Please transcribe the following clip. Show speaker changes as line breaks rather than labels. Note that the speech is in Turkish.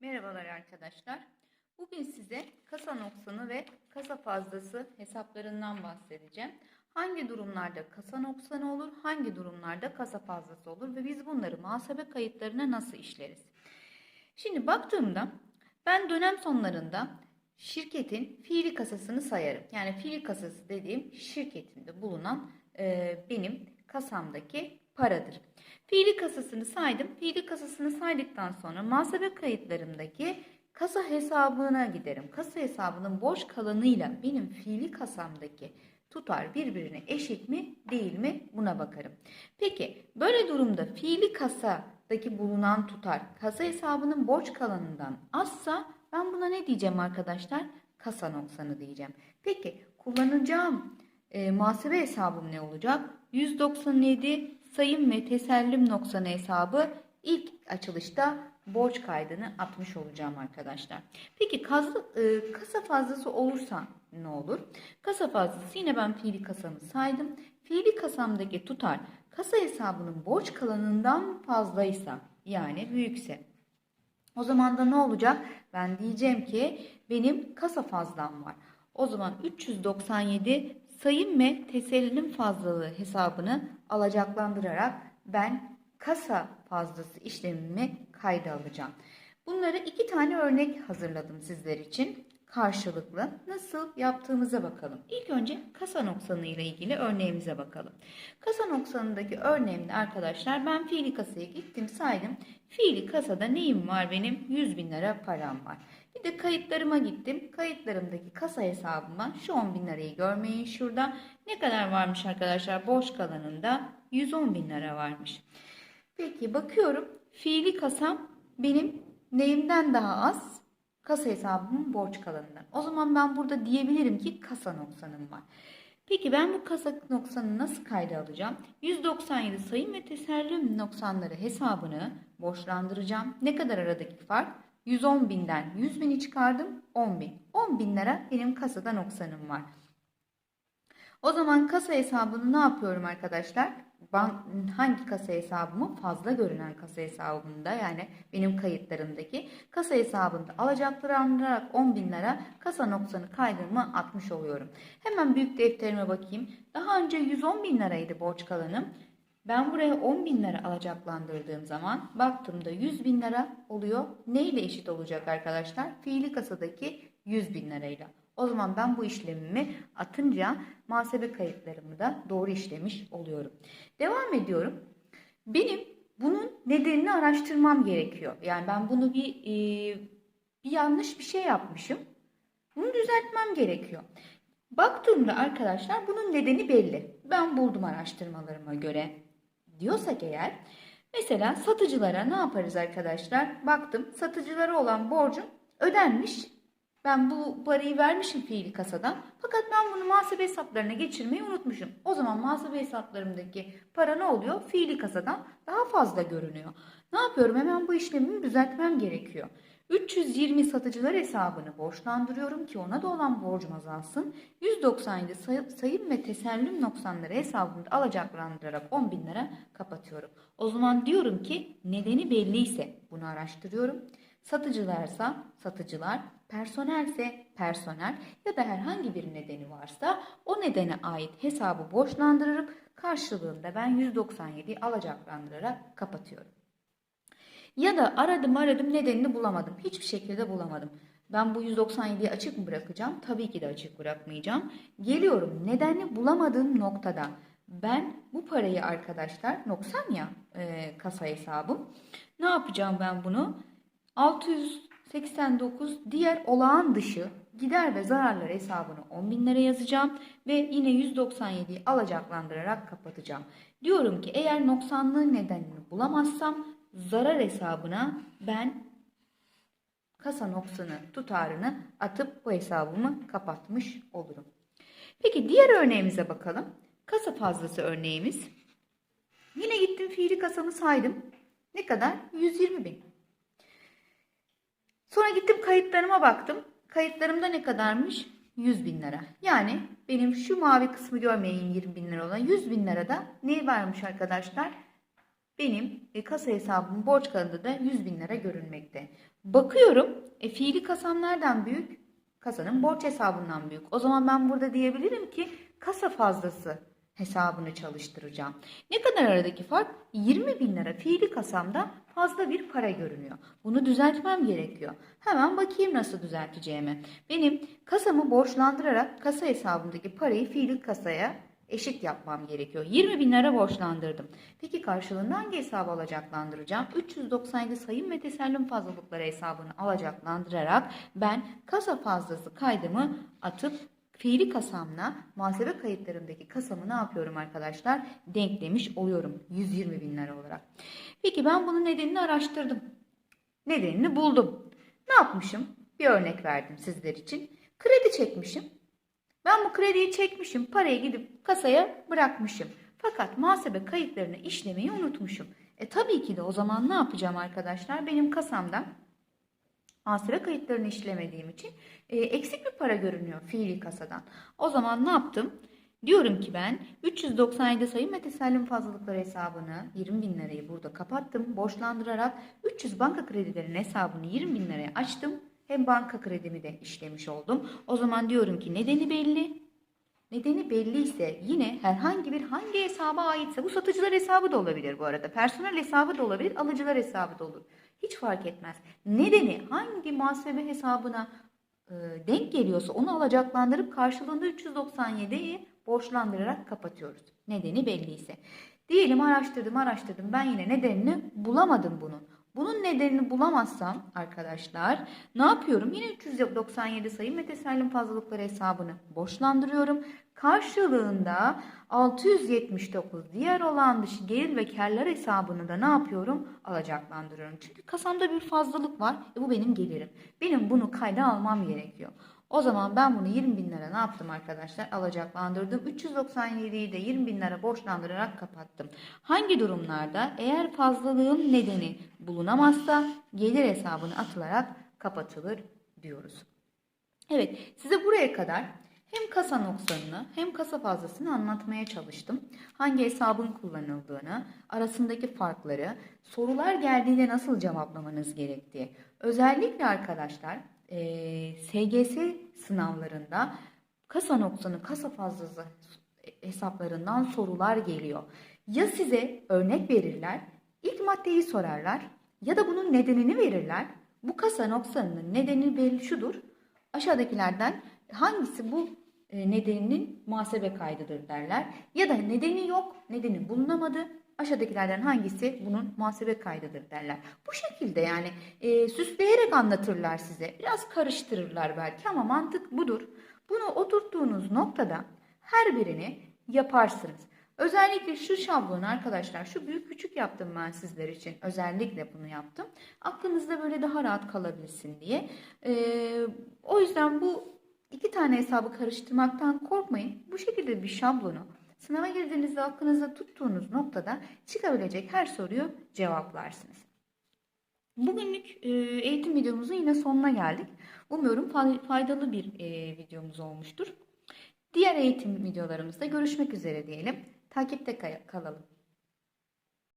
Merhabalar arkadaşlar. Bugün size kasa noksanı ve kasa fazlası hesaplarından bahsedeceğim. Hangi durumlarda kasa noksanı olur, hangi durumlarda kasa fazlası olur ve biz bunları muhasebe kayıtlarına nasıl işleriz? Şimdi baktığımda ben dönem sonlarında şirketin fiili kasasını sayarım. Yani fiili kasası dediğim şirketimde bulunan e, benim kasamdaki paradır. Fiili kasasını saydım. Fiili kasasını saydıktan sonra muhasebe kayıtlarımdaki kasa hesabına giderim. Kasa hesabının boş kalanıyla benim fiili kasamdaki tutar birbirine eşit mi değil mi buna bakarım. Peki böyle durumda fiili kasadaki bulunan tutar kasa hesabının borç kalanından azsa ben buna ne diyeceğim arkadaşlar? Kasa noksanı diyeceğim. Peki kullanacağım e, muhasebe hesabım ne olacak? 197 sayım ve tesellim noksanı hesabı ilk açılışta borç kaydını atmış olacağım arkadaşlar. Peki e, kasa fazlası olursa ne olur? Kasa fazlası yine ben fiili kasamı saydım. Fiili kasamdaki tutar kasa hesabının borç kalanından fazlaysa yani büyükse o zaman da ne olacak? Ben diyeceğim ki benim kasa fazlam var. O zaman 397 sayım ve tesellim fazlalığı hesabını alacaklandırarak ben kasa fazlası işlemimi kayda alacağım. Bunları iki tane örnek hazırladım sizler için. Karşılıklı nasıl yaptığımıza bakalım. İlk önce kasa noksanı ile ilgili örneğimize bakalım. Kasa noksanındaki örneğimde arkadaşlar ben fiili kasaya gittim saydım. Fiili kasada neyim var benim? 100 bin lira param var. Bir de kayıtlarıma gittim. Kayıtlarımdaki kasa hesabıma şu 10 bin lirayı görmeyin şurada. Ne kadar varmış arkadaşlar? Boş kalanında 110 bin lira varmış. Peki bakıyorum. Fiili kasam benim neyimden daha az? Kasa hesabımın borç kalanından. O zaman ben burada diyebilirim ki kasa noksanım var. Peki ben bu kasa noksanını nasıl kayda alacağım? 197 sayım ve tesellim noksanları hesabını borçlandıracağım. Ne kadar aradaki fark? 110 binden 100 bini çıkardım 10 bin. 10 bin lira benim kasada noksanım var. O zaman kasa hesabını ne yapıyorum arkadaşlar? Bank, hangi kasa hesabımı? Fazla görünen kasa hesabımda yani benim kayıtlarımdaki kasa hesabında alacakları andırarak 10 bin lira kasa noksanı kaydırma atmış oluyorum. Hemen büyük defterime bakayım. Daha önce 110 bin liraydı borç kalanım. Ben buraya 10 bin lira alacaklandırdığım zaman baktığımda 100 bin lira oluyor. Ne ile eşit olacak arkadaşlar? Fiili kasadaki 100 bin lirayla. O zaman ben bu işlemimi atınca muhasebe kayıtlarımı da doğru işlemiş oluyorum. Devam ediyorum. Benim bunun nedenini araştırmam gerekiyor. Yani ben bunu bir e, bir yanlış bir şey yapmışım. Bunu düzeltmem gerekiyor. Baktığımda arkadaşlar bunun nedeni belli. Ben buldum araştırmalarıma göre diyorsak eğer mesela satıcılara ne yaparız arkadaşlar? Baktım satıcılara olan borcum ödenmiş. Ben bu parayı vermişim fiili kasadan. Fakat ben bunu muhasebe hesaplarına geçirmeyi unutmuşum. O zaman muhasebe hesaplarımdaki para ne oluyor? Fiili kasadan daha fazla görünüyor. Ne yapıyorum? Hemen bu işlemimi düzeltmem gerekiyor. 320 satıcılar hesabını borçlandırıyorum ki ona da olan borcum azalsın. 197 say- sayım ve tesellim noksanları hesabımda alacaklandırarak 10 bin lira kapatıyorum. O zaman diyorum ki nedeni belliyse bunu araştırıyorum. Satıcılarsa satıcılar, personelse personel ya da herhangi bir nedeni varsa o nedene ait hesabı borçlandırıp karşılığında ben 197'yi alacaklandırarak kapatıyorum. Ya da aradım aradım nedenini bulamadım. Hiçbir şekilde bulamadım. Ben bu 197'yi açık mı bırakacağım? Tabii ki de açık bırakmayacağım. Geliyorum nedenini bulamadığım noktada ben bu parayı arkadaşlar noksan ya e, kasa hesabım. Ne yapacağım ben bunu? 689 diğer olağan dışı gider ve zararlar hesabını 10 bin lira yazacağım ve yine 197'yi alacaklandırarak kapatacağım. Diyorum ki eğer noksanlığın nedenini bulamazsam zarar hesabına ben kasa noksanı tutarını atıp bu hesabımı kapatmış olurum. Peki diğer örneğimize bakalım. Kasa fazlası örneğimiz. Yine gittim fiili kasamı saydım. Ne kadar? 120 bin. Sonra gittim kayıtlarıma baktım. Kayıtlarımda ne kadarmış? 100 bin lira. Yani benim şu mavi kısmı görmeyin 20 bin lira olan 100 bin lirada ne varmış arkadaşlar? Benim e, kasa hesabımın borç kağıdında da 100 bin lira görünmekte. Bakıyorum e, fiili kasam nereden büyük? Kasanın borç hesabından büyük. O zaman ben burada diyebilirim ki kasa fazlası hesabını çalıştıracağım. Ne kadar aradaki fark? 20 bin lira fiili kasamda fazla bir para görünüyor. Bunu düzeltmem gerekiyor. Hemen bakayım nasıl düzelteceğimi. Benim kasamı borçlandırarak kasa hesabımdaki parayı fiili kasaya eşit yapmam gerekiyor. 20 bin lira borçlandırdım. Peki karşılığında hangi hesabı alacaklandıracağım? 397 sayım ve tesellim fazlalıkları hesabını alacaklandırarak ben kasa fazlası kaydımı atıp fiili kasamla muhasebe kayıtlarımdaki kasamı ne yapıyorum arkadaşlar? Denklemiş oluyorum 120 bin lira olarak. Peki ben bunun nedenini araştırdım. Nedenini buldum. Ne yapmışım? Bir örnek verdim sizler için. Kredi çekmişim. Ben bu krediyi çekmişim. Parayı gidip kasaya bırakmışım. Fakat muhasebe kayıtlarını işlemeyi unutmuşum. E tabii ki de o zaman ne yapacağım arkadaşlar? Benim kasamda muhasebe kayıtlarını işlemediğim için e, eksik bir para görünüyor fiili kasadan. O zaman ne yaptım? Diyorum ki ben 397 sayım ve tesellim fazlalıkları hesabını 20 bin lirayı burada kapattım. Borçlandırarak 300 banka kredilerinin hesabını 20 bin liraya açtım. Hem banka kredimi de işlemiş oldum. O zaman diyorum ki nedeni belli. Nedeni belli ise yine herhangi bir hangi hesaba aitse bu satıcılar hesabı da olabilir bu arada. Personel hesabı da olabilir, alıcılar hesabı da olur. Hiç fark etmez. Nedeni hangi muhasebe hesabına e, denk geliyorsa onu alacaklandırıp karşılığında 397'yi borçlandırarak kapatıyoruz. Nedeni belliyse. Diyelim araştırdım araştırdım ben yine nedenini bulamadım bunun. Bunun nedenini bulamazsam arkadaşlar ne yapıyorum? Yine 397 sayım ve tesellim fazlalıkları hesabını borçlandırıyorum. Karşılığında 679 diğer olan dışı gelir ve karlar hesabını da ne yapıyorum? Alacaklandırıyorum. Çünkü kasamda bir fazlalık var. E bu benim gelirim. Benim bunu kayda almam gerekiyor. O zaman ben bunu 20 bin lira ne yaptım arkadaşlar? Alacaklandırdım. 397'yi de 20 bin lira borçlandırarak kapattım. Hangi durumlarda eğer fazlalığın nedeni bulunamazsa gelir hesabına atılarak kapatılır diyoruz. Evet size buraya kadar hem kasa noksanını hem kasa fazlasını anlatmaya çalıştım. Hangi hesabın kullanıldığını, arasındaki farkları, sorular geldiğinde nasıl cevaplamanız gerektiği. Özellikle arkadaşlar e, SGS sınavlarında kasa noksanı, kasa fazlası hesaplarından sorular geliyor. Ya size örnek verirler, ilk maddeyi sorarlar ya da bunun nedenini verirler. Bu kasa noksanının nedeni belli şudur. Aşağıdakilerden hangisi bu nedeninin muhasebe kaydıdır derler. Ya da nedeni yok, nedeni bulunamadı. Aşağıdakilerden hangisi bunun muhasebe kaydıdır derler. Bu şekilde yani e, süsleyerek anlatırlar size. Biraz karıştırırlar belki ama mantık budur. Bunu oturttuğunuz noktada her birini yaparsınız. Özellikle şu şablonu arkadaşlar şu büyük küçük yaptım ben sizler için. Özellikle bunu yaptım. Aklınızda böyle daha rahat kalabilsin diye. Ee, o yüzden bu iki tane hesabı karıştırmaktan korkmayın. Bu şekilde bir şablonu sınava girdiğinizde aklınızda tuttuğunuz noktada çıkabilecek her soruyu cevaplarsınız. Bugünlük e, eğitim videomuzun yine sonuna geldik. Umuyorum faydalı bir e, videomuz olmuştur. Diğer eğitim videolarımızda görüşmek üzere diyelim. Takipte kalalım.